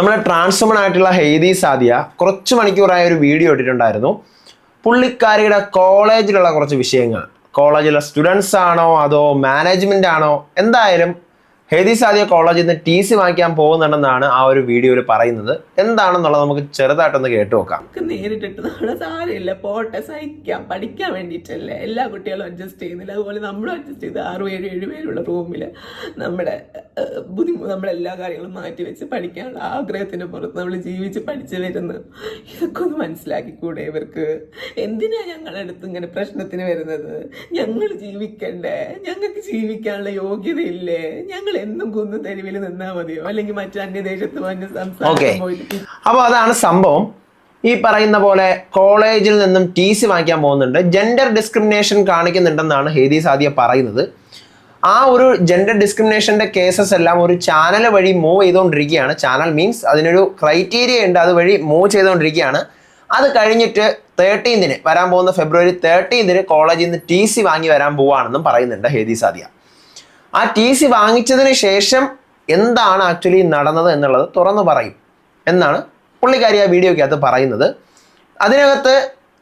നമ്മുടെ ട്രാൻസ്ഫോമൺ ആയിട്ടുള്ള ഹെയ്തി സാദിയ കുറച്ച് മണിക്കൂറായ ഒരു വീഡിയോ ഇട്ടിട്ടുണ്ടായിരുന്നു. പുള്ളിക്കാരിയുടെ കോളേജിലുള്ള കുറച്ച് വിഷയങ്ങൾ. കോളേജിലെ സ്റ്റുഡൻസ് ആണോ അതോ മാനേജ്മെന്റ് ആണോ? എന്തായാലും ഹെയ്തി സാദിയ കോളേജിൽ നിന്ന് ടി സി വാങ്ങിക്കാൻ പോകുന്നുണ്ടെന്നാണ് ആ ഒരു വീഡിയോയിൽ പറയുന്നത്. എന്താണെന്നുള്ളത് നമുക്ക് ചെറുതായിട്ടൊന്ന് കേട്ടു നോക്കാം. നമുക്ക് നേരിട്ടിട്ട് സാരമില്ല. പോട്ടെ സഹിക്കാം. പഠിക്കാൻ വേണ്ടിയിട്ടല്ലേ? എല്ലാ കുട്ടികളും അഡ്ജസ്റ്റ് ചെയ്യുന്നില്ല. അതുപോലെ നമ്മളും അഡ്ജസ്റ്റ് ചെയ്ത് ആറും ഏഴും ഏഴ് പേരുള്ള റൂമിൽ നമ്മുടെ ബുദ്ധിമുട്ട് നമ്മുടെ നമ്മളെല്ലാ കാര്യങ്ങളും മാറ്റി വെച്ച് പഠിക്കാനുള്ള ആഗ്രഹത്തിന് പുറത്ത് നമ്മൾ ജീവിച്ച് പഠിച്ചു വരുന്നത് ഇതൊക്കെ ഒന്ന് മനസ്സിലാക്കിക്കൂടെ ഇവർക്ക്? എന്തിനാ ഞങ്ങളുടെ അടുത്ത് ഇങ്ങനെ പ്രശ്നത്തിന് വരുന്നത്? ഞങ്ങൾ ജീവിക്കണ്ടേ? ഞങ്ങൾക്ക് ജീവിക്കാനുള്ള യോഗ്യതയില്ലേ? ഞങ്ങൾ എന്നും കുന്നു തെരുവിൽ നിന്നാൽ മതിയോ? അല്ലെങ്കിൽ മറ്റു അന്യദേശത്ത് വന്ന് ഓക്കെ. പോയിട്ട് അപ്പോൾ അതാണ് സംഭവം. ഈ പറയുന്ന പോലെ കോളേജിൽ നിന്നും ടി സി വാങ്ങിക്കാൻ പോകുന്നുണ്ട്. ജെൻഡർ ഡിസ്ക്രിമിനേഷൻ കാണിക്കുന്നുണ്ടെന്നാണ് ഹേദി സാദിയ പറയുന്നത്. ആ ഒരു ജെൻഡർ ഡിസ്ക്രിമിനേഷന്റെ കേസസ് എല്ലാം ഒരു ചാനൽ വഴി മൂവ് ചെയ്തുകൊണ്ടിരിക്കുകയാണ്. ചാനൽ മീൻസ് അതിനൊരു ക്രൈറ്റീരിയ ഉണ്ട്. അതുവഴി മൂവ് ചെയ്തുകൊണ്ടിരിക്കുകയാണ്. അത് കഴിഞ്ഞിട്ട് തേർട്ടീന്തിന് വരാൻ പോകുന്ന ഫെബ്രുവരി തേർട്ടീന്തിന് കോളേജിൽ നിന്ന് ടി സി വാങ്ങി വരാൻ പോവാണെന്നും പറയുന്നുണ്ട് ഹേദി സാദിയ. ആ ടി സി വാങ്ങിച്ചതിന് ശേഷം എന്താണ് ആക്ച്വലി നടന്നത് എന്നുള്ളത് തുറന്നു പറയും എന്നാണ് പുള്ളിക്കാരി ആ വീഡിയോക്കകത്ത് പറയുന്നത്. അതിനകത്ത്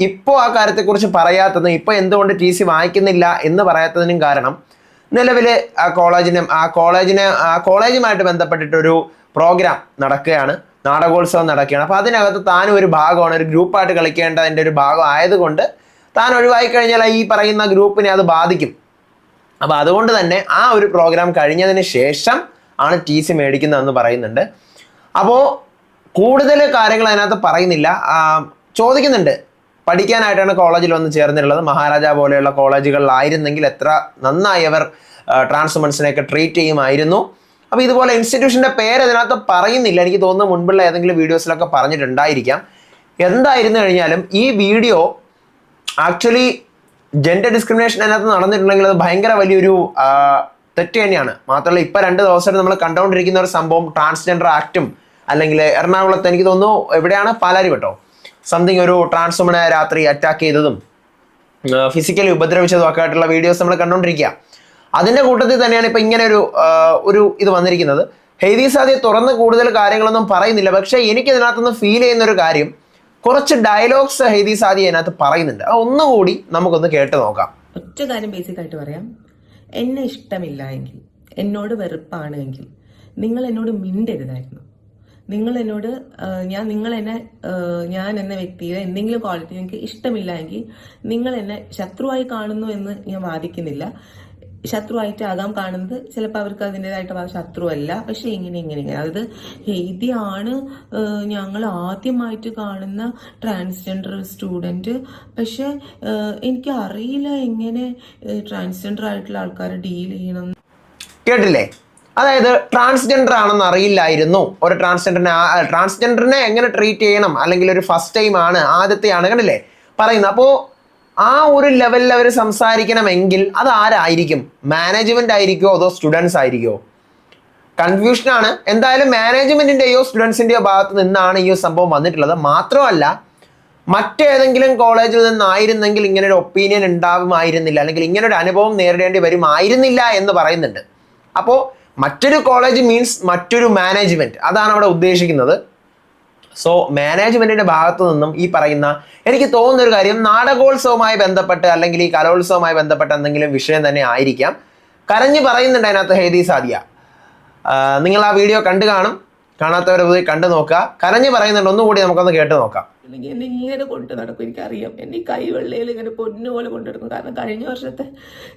ഇപ്പോൾ ആ കാര്യത്തെക്കുറിച്ച് പറയാത്തതും ഇപ്പോൾ എന്തുകൊണ്ട് ടി സി വാങ്ങിക്കുന്നില്ല എന്ന് പറയാത്തതിനും കാരണം നിലവിൽ ആ കോളേജിന് ആ കോളേജിനെ ആ കോളേജുമായിട്ട് ബന്ധപ്പെട്ടിട്ടൊരു പ്രോഗ്രാം നടക്കുകയാണ്. നാടകോത്സവം നടക്കുകയാണ്. അപ്പോൾ അതിനകത്ത് താനും ഒരു ഭാഗമാണ്. ഒരു ഗ്രൂപ്പായിട്ട് കളിക്കേണ്ടതിന്റെ ഒരു ഭാഗം ആയതുകൊണ്ട് താൻ ഒഴിവായി കഴിഞ്ഞാൽ ഈ പറയുന്ന ഗ്രൂപ്പിനെ അത് ബാധിക്കും. അപ്പോൾ അതുകൊണ്ട് തന്നെ ആ ഒരു പ്രോഗ്രാം കഴിഞ്ഞതിന് ശേഷം ആണ് ടി സി മേടിക്കുന്നതെന്ന് പറയുന്നുണ്ട്. അപ്പോൾ കൂടുതൽ കാര്യങ്ങൾ അതിനകത്ത് പറയുന്നില്ല. ചോദിക്കുന്നുണ്ട്. പഠിക്കാനായിട്ടാണ് കോളേജിൽ വന്ന് ചേർന്നിട്ടുള്ളത്. മഹാരാജ പോലെയുള്ള കോളേജുകളിലായിരുന്നെങ്കിൽ എത്ര നന്നായി അവർ ട്രാൻസ്മെൻസിനെയൊക്കെ ട്രീറ്റ് ചെയ്യുമായിരുന്നു. അപ്പോൾ ഇതുപോലെ ഇൻസ്റ്റിറ്റ്യൂഷന്റെ പേര് അതിനകത്ത് പറയുന്നില്ല. എനിക്ക് തോന്നുന്നു മുൻപുള്ള ഏതെങ്കിലും വീഡിയോസിലൊക്കെ പറഞ്ഞിട്ടുണ്ടായിരിക്കാം. എന്തായിരുന്നു കഴിഞ്ഞാലും ഈ വീഡിയോ ആക്ച്വലി ജെൻഡർ ഡിസ്ക്രിമിനേഷൻ അതിനകത്ത് നടന്നിട്ടുണ്ടെങ്കിൽ അത് ഭയങ്കര വലിയൊരു തെറ്റ് തന്നെയാണ്. മാത്രമല്ല ഇപ്പം രണ്ട് ദിവസമായിട്ട് നമ്മൾ കണ്ടുകൊണ്ടിരിക്കുന്ന ഒരു സംഭവം ട്രാൻസ്ജെൻഡർ ആക്റ്റും അല്ലെങ്കിൽ എറണാകുളത്ത് എനിക്ക് തോന്നുന്നു എവിടെയാണ്? പാലാരി കേട്ടോ സംതിങ് ഒരു ട്രാൻസ്വുമനെ രാത്രി അറ്റാക്ക് ചെയ്തതും ഫിസിക്കലി ഉപദ്രവിച്ചതും ഒക്കെ ആയിട്ടുള്ള വീഡിയോസ് നമ്മൾ കണ്ടുകൊണ്ടിരിക്കുക. അതിന്റെ കൂട്ടത്തിൽ തന്നെയാണ് ഇപ്പം ഇങ്ങനെ ഒരു ഒരു ഇത് വന്നിരിക്കുന്നത്. ഹെയ്തി സാദി തുറന്ന് കൂടുതൽ കാര്യങ്ങളൊന്നും പറയുന്നില്ല. പക്ഷേ എനിക്ക് ഇതിനകത്തുനിന്ന് ഫീൽ ചെയ്യുന്ന ഒരു കാര്യം കുറച്ച് ഡയലോഗ്സ് ഹെയ്തി സാദി അതിനകത്ത് പറയുന്നുണ്ട്. അത് ഒന്നുകൂടി നമുക്കൊന്ന് കേട്ട് നോക്കാം. ഒറ്റ കാര്യം ബേസിക് ആയിട്ട് പറയാം. എന്നെ ഇഷ്ടമില്ല എങ്കിൽ എന്നോട് വെറുപ്പാണ് എങ്കിൽ നിങ്ങൾ എന്നോട് മിണ്ടരുതായിരുന്നു. നിങ്ങൾ എന്നോട് ആ, ഞാൻ നിങ്ങൾ എന്നെ ആ, ഞാൻ എന്ന വ്യക്തിയിൽ എന്തെങ്കിലും ക്വാളിറ്റി എനിക്ക് ഇഷ്ടമില്ല എങ്കിൽ നിങ്ങൾ എന്നെ ശത്രുവായി കാണുന്നു എന്ന് ഞാൻ വാദിക്കുന്നില്ല. ശത്രുവായിട്ട് ആകാം കാണുന്നത്. ചിലപ്പോൾ അവർക്ക് അതിന്റെതായിട്ട് ശത്രുവല്ല. പക്ഷെ ഇങ്ങനെ ഇങ്ങനെ ഇങ്ങനെ. അതായത് ഹെയ്തിയാണ് ഞങ്ങൾ ആദ്യമായിട്ട് കാണുന്ന ട്രാൻസ്ജെൻഡർ സ്റ്റുഡന്റ് പക്ഷെ എനിക്ക് അറിയില്ല എങ്ങനെ ട്രാൻസ്ജെൻഡർ ആയിട്ടുള്ള ആൾക്കാരെ ഡീൽ ചെയ്യണം. കേട്ടില്ലേ? അതായത് ട്രാൻസ്ജെൻഡർ ആണെന്ന് അറിയില്ലായിരുന്നു. ഒരു ട്രാൻസ്ജെൻഡറിനെ ട്രാൻസ്ജെൻഡറിനെ എങ്ങനെ ട്രീറ്റ് ചെയ്യണം? അല്ലെങ്കിൽ ഒരു ഫസ്റ്റ് ടൈം ആണ് ആദ്യത്തെയാണ് കണ്ടില്ലേ? പറയുന്നത് അപ്പോൾ ആ ഒരു ലെവലിൽ അവർ സംസാരിക്കണമെങ്കിൽ അത് ആരായിരിക്കും? മാനേജ്മെന്റ് ആയിരിക്കുമോ അതോ സ്റ്റുഡൻസ് ആയിരിക്കുമോ കൺഫ്യൂഷനാണ് എന്തായാലും മാനേജ്മെന്റിന്റെയോ സ്റ്റുഡൻസിന്റെയോ ഭാഗത്ത് നിന്നാണ് ഈ ഒരു സംഭവം വന്നിട്ടുള്ളത്. മാത്രമല്ല മറ്റേതെങ്കിലും കോളേജിൽ നിന്നായിരുന്നെങ്കിൽ ഇങ്ങനെ ഒരു ഒപ്പീനിയൻ ഉണ്ടാകുമായിരുന്നില്ല അല്ലെങ്കിൽ ഇങ്ങനെ ഒരു അനുഭവം നേരിടേണ്ടി വരുമായിരുന്നില്ല എന്ന് പറയുന്നുണ്ട്. അപ്പോൾ മറ്റൊരു കോളേജ് മീൻസ് മറ്റൊരു മാനേജ്മെന്റ് അതാണ് അവിടെ ഉദ്ദേശിക്കുന്നത്. സോ മാനേജ്മെന്റിന്റെ ഭാഗത്തു നിന്നും ഈ പറയുന്ന എനിക്ക് തോന്നുന്ന ഒരു കാര്യം നാടകോത്സവവുമായി ബന്ധപ്പെട്ട് അല്ലെങ്കിൽ ഈ കലോത്സവവുമായി ബന്ധപ്പെട്ട എന്തെങ്കിലും വിഷയം തന്നെ ആയിരിക്കാം. കരഞ്ഞു പറയുന്നുണ്ട് അതിനകത്ത് ഹേദി സാദിയ. നിങ്ങൾ ആ വീഡിയോ കണ്ടു കാണും. കാണാത്തവരെ പോയി കണ്ടു നോക്കുക. കരഞ്ഞു പറയുന്നുണ്ട്. ഒന്നുകൂടി നമുക്കൊന്ന് കേട്ട് നോക്കാം. അല്ലെങ്കിൽ എന്നെ ഇങ്ങനെ കൊണ്ട് നടക്കും എനിക്കറിയാം. എന്നെ ഈ കൈവെള്ളയിൽ ഇങ്ങനെ പൊന്നുപോലെ കൊണ്ടു നടക്കും. കാരണം കഴിഞ്ഞ വർഷത്തെ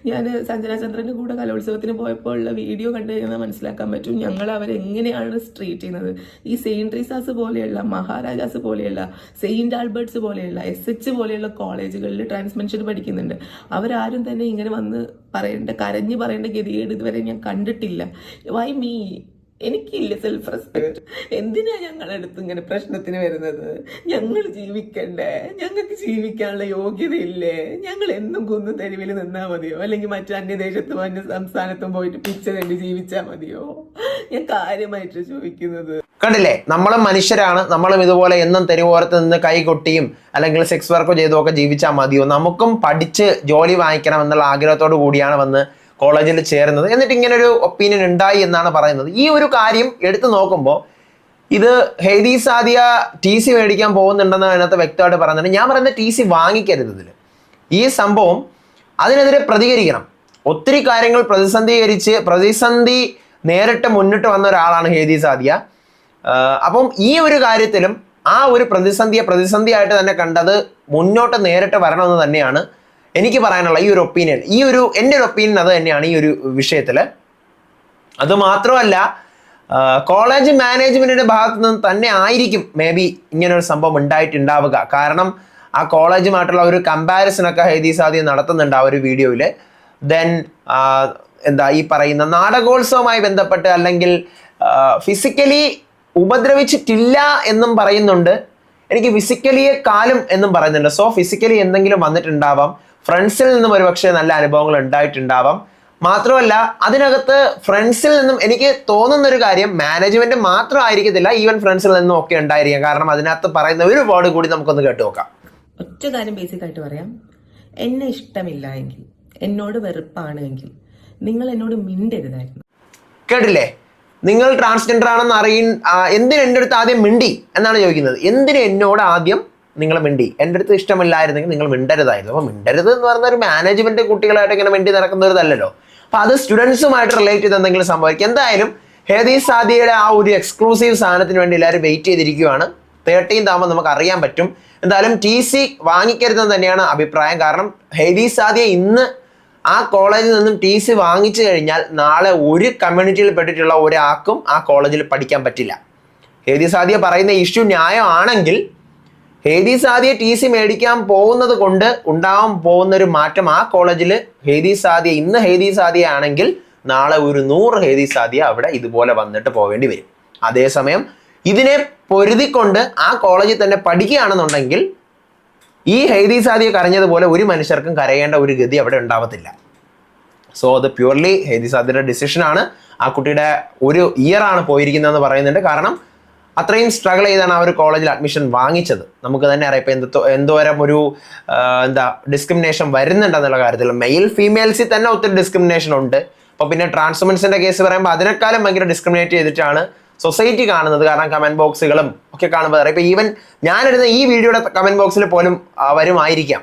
ഞാൻ സഞ്ജന കൂടെ കലോത്സവത്തിന് പോയപ്പോൾ ഉള്ള വീഡിയോ കണ്ടു കഴിഞ്ഞാൽ മനസ്സിലാക്കാൻ പറ്റും ഞങ്ങൾ അവരെങ്ങനെയാണ് സ്ട്രീറ്റ് ചെയ്യുന്നത്. ഈ സെയിന്റ് ട്രീസാസ് പോലെയുള്ള മഹാരാജാസ് പോലെയുള്ള സെയിന്റ് ആൽബർട്ട്സ് പോലെയുള്ള എസ് എച്ച് പോലെയുള്ള കോളേജുകളിൽ ട്രാൻസ്മെൻഷൻ പഠിക്കുന്നുണ്ട്. അവരാരും തന്നെ ഇങ്ങനെ വന്ന് പറയേണ്ട കരഞ്ഞ് പറയേണ്ട ഗതികേട് ഇതുവരെ ഞാൻ കണ്ടിട്ടില്ല. വൈ മീ എനിക്കില്ല സെൽഫ് റെസ്പെക്ട് എന്തിനാ ഞങ്ങളുടെ അടുത്ത് ഇങ്ങനെ പ്രശ്നത്തിന് വരുന്നത്? ഞങ്ങൾ ജീവിക്കണ്ടേ? ഞങ്ങൾക്ക് ജീവിക്കാനുള്ള യോഗ്യതയില്ലേ? ഞങ്ങൾ എന്നും കുന്നു തെരുവിൽ നിന്നാൽ മതിയോ? അല്ലെങ്കിൽ മറ്റു അന്യദേശത്തും അന്യ സംസ്ഥാനത്തും പോയിട്ട് പിച്ച തണ്ടി ജീവിച്ചാ മതിയോ? ഞാൻ കാര്യമായിട്ട് ചോദിക്കുന്നത്. കണ്ടില്ലേ? നമ്മളും മനുഷ്യരാണ്. നമ്മളും ഇതുപോലെ എന്നും തെരുവോരത്ത് നിന്ന് കൈകൊട്ടിയും അല്ലെങ്കിൽ സെക്സ് വർക്കോ ചെയ്തുമൊക്കെ ജീവിച്ചാൽ മതിയോ? നമുക്കും പഠിച്ച് ജോലി വാങ്ങിക്കണം എന്നുള്ള ആഗ്രഹത്തോടു കൂടിയാണ് വന്ന് കോളേജിൽ ചേരുന്നത് എന്നിട്ട് ഇങ്ങനെ ഒരു ഒപ്പീനിയൻ ഉണ്ടായി എന്നാണ് പറയുന്നത്. ഈ ഒരു കാര്യം എടുത്തു നോക്കുമ്പോൾ ഇത് ഹെയ്ദി സാദിയ ടി സി മേടിക്കാൻ പോകുന്നുണ്ടെന്ന് അതിനകത്ത് വ്യക്തമായിട്ട് പറയുന്നുണ്ട്. ഞാൻ പറയുന്നത് ടി സി വാങ്ങിക്കരുത് ഇതിൽ ഈ സംഭവം അതിനെതിരെ പ്രതികരിക്കണം. ഒത്തിരി കാര്യങ്ങൾ പ്രതിസന്ധീകരിച്ച് പ്രതിസന്ധി നേരിട്ട് മുന്നിട്ട് വന്ന ഒരാളാണ് ഹേദി സാദിയ. അപ്പം ഈ ഒരു കാര്യത്തിലും ആ ഒരു പ്രതിസന്ധിയെ പ്രതിസന്ധിയായിട്ട് തന്നെ കണ്ടത് മുന്നോട്ട് നേരിട്ട് വരണമെന്ന് തന്നെയാണ് എനിക്ക് പറയാനുള്ള ഈ ഒരു ഒപ്പീനിയൻ ഈ ഒരു എന്റെ ഒരു ഒപ്പീനിയൻ അത് തന്നെയാണ് ഈ ഒരു വിഷയത്തിൽ അത് മാത്രമല്ല കോളേജ് മാനേജ്മെന്റിന്റെ ഭാഗത്തു നിന്ന് തന്നെ ആയിരിക്കും മേ ബി ഇങ്ങനെ ഒരു സംഭവം ഉണ്ടായിട്ടുണ്ടാവുക. കാരണം ആ കോളേജുമായിട്ടുള്ള ഒരു കമ്പാരിസൺ ഒക്കെ ഹൈദി സാദി നടത്തുന്നുണ്ട് ആ ഒരു വീഡിയോയിൽ ദെൻ എന്താ ഈ പറയുന്ന നാടകോത്സവവുമായി ബന്ധപ്പെട്ട് അല്ലെങ്കിൽ ഫിസിക്കലി ഉപദ്രവിച്ചിട്ടില്ല എന്നും പറയുന്നുണ്ട്. എനിക്ക് ഫിസിക്കലിയെ കാലും എന്നും പറയുന്നുണ്ട്. സോ ഫിസിക്കലി എന്തെങ്കിലും വന്നിട്ടുണ്ടാവാം. ഫ്രണ്ട്സിൽ നിന്നും ഒരുപക്ഷെ നല്ല അനുഭവങ്ങൾ ഉണ്ടായിട്ടുണ്ടാവാം. മാത്രമല്ല അതിനകത്ത് ഫ്രണ്ട്സിൽ നിന്നും എനിക്ക് തോന്നുന്ന ഒരു കാര്യം മാനേജ്മെന്റ് മാത്രം ആയിരിക്കത്തില്ല ഈവൻ ഫ്രണ്ട്സിൽ നിന്നും ഒക്കെ ഉണ്ടായിരിക്കാം. കാരണം അതിനകത്ത് പറയുന്ന ഒരു വേർഡ് കൂടി നമുക്കൊന്ന് കേട്ടു നോക്കാം. ഒറ്റ കാര്യം ബേസിക് ആയിട്ട് പറയാം. എന്നെ ഇഷ്ടമില്ല എങ്കിൽ എന്നോട് വെറുപ്പാണ് എങ്കിൽ നിങ്ങൾ എന്നോട് മിണ്ടരുതായിരുന്നു. കേട്ടില്ലേ? നിങ്ങൾ ട്രാൻസ്ജെൻഡർ ആണെന്ന് അറിയ എന്തിന് എന്റെ അടുത്ത് ആദ്യം മിണ്ടി എന്നാണ് ചോദിക്കുന്നത്. എന്തിന് എന്നോട് ആദ്യം നിങ്ങൾ മിണ്ടി. എന്റെ അടുത്ത് ഇഷ്ടമില്ലായിരുന്നെങ്കിൽ നിങ്ങൾ മിണ്ടരുതായിരുന്നു. അപ്പോൾ മിണ്ടരുത് എന്ന് പറഞ്ഞാൽ ഒരു മാനേജ്മെന്റ് കുട്ടികളായിട്ട് ഇങ്ങനെ മിണ്ടി നടക്കുന്നവരതല്ലല്ലോ. അപ്പോൾ അത് സ്റ്റുഡൻസുമായിട്ട് റിലേറ്റ് ചെയ്ത് എന്തെങ്കിലും സംഭവിക്കും. എന്തായാലും ഹേദി സാദിയുടെ ആ ഒരു എക്സ്ക്ലൂസീവ് സാധനത്തിന് വേണ്ടി എല്ലാവരും വെയിറ്റ് ചെയ്തിരിക്കുകയാണ്. തേർട്ടീൻ ആകുമ്പോൾ നമുക്ക് അറിയാൻ പറ്റും. എന്തായാലും ടി സി വാങ്ങിക്കരുതെന്ന് തന്നെയാണ് അഭിപ്രായം. കാരണം ഹേദി സാദിയ ഇന്ന് ആ കോളേജിൽ നിന്നും ടി സി വാങ്ങിച്ചു കഴിഞ്ഞാൽ നാളെ ഒരു കമ്മ്യൂണിറ്റിയിൽ പെട്ടിട്ടുള്ള ഒരാൾക്കും ആ കോളേജിൽ പഠിക്കാൻ പറ്റില്ല. ഹേദി സാദിയ പറയുന്ന ഇഷ്യൂ ന്യായമാണെങ്കിൽ ഹേദി ആദ്യ ടി സി മേടിക്കാൻ പോകുന്നത് കൊണ്ട് ഉണ്ടാവാൻ പോകുന്ന ഒരു മാറ്റം ആ കോളേജിൽ ഹേദി ആദ്യ ഇന്ന് ഹേദി ആദ്യ ആണെങ്കിൽ നാളെ ഒരു നൂറ് ഹേദി ആദ്യ അവിടെ ഇതുപോലെ വന്നിട്ട് പോവേണ്ടി വരും. അതേസമയം ഇതിനെ പൊരുതിക്കൊണ്ട് ആ കോളേജിൽ തന്നെ പഠിക്കുകയാണെന്നുണ്ടെങ്കിൽ ഈ ഹൈദി ആദ്യ കരഞ്ഞതുപോലെ ഒരു മനുഷ്യർക്കും കരയേണ്ട ഒരു ഗതി അവിടെ ഉണ്ടാവത്തില്ല. സോ അത് പ്യുവർലി ഹൈദി സാദിയുടെ ഡിസിഷനാണ് ആ കുട്ടിയുടെ ഒരു ഇയർ ആണ് പോയിരിക്കുന്നതെന്ന് പറയുന്നുണ്ട്. കാരണം അത്രയും സ്ട്രഗിൾ ചെയ്താണ് ആ ഒരു കോളേജിൽ അഡ്മിഷൻ വാങ്ങിച്ചത്. നമുക്ക് തന്നെ അറിയാം ഇപ്പം എന്തോ എന്തോരം ഒരു എന്താ ഡിസ്ക്രിമിനേഷൻ വരുന്നുണ്ടെന്നുള്ള കാര്യത്തിൽ മെയിൽ ഫീമെയിൽസിൽ തന്നെ ഒത്തിരി ഡിസ്ക്രിമിനേഷൻ ഉണ്ട്. അപ്പോൾ പിന്നെ ട്രാൻസ്മെൻസിന്റെ കേസ് പറയുമ്പോൾ അതിനേക്കാളും ഭയങ്കര ഡിസ്ക്രിമിനേറ്റ് ചെയ്തിട്ടാണ് സൊസൈറ്റി കാണുന്നത്. കാരണം കമന്റ് ബോക്സുകളും ഒക്കെ കാണുമ്പോൾ അറിയാം ഇപ്പൊ ഈവൻ ഞാനിടുന്ന ഈ വീഡിയോയുടെ കമന്റ് ബോക്സിൽ പോലും വരുമായിരിക്കാം.